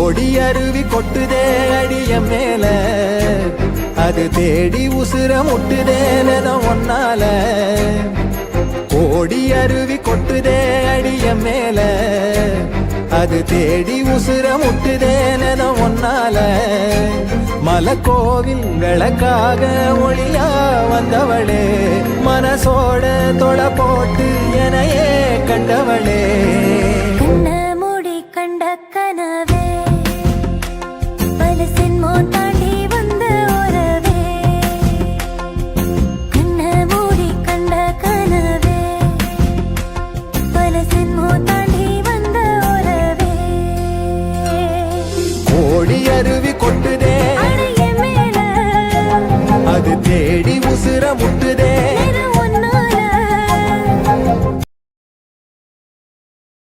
கோடி அருவி கொட்டுதே அடிய மேல. அது தேடி உசுர முட்டுதேன ஒன்னால. கோடி அருவி கொட்டுதே அடிய மேல. அது தேடி உசுர முட்டுதேன ஒன்னால. மலக்கோவில் விளக்காக ஒளியா வந்தவளே. மனசோட தொட போட்டு எனையே கண்டவளே. கண்ண மூடி கண்ட கனவே. அடி அருவி கொட்டுதே. அது தேடி உசுர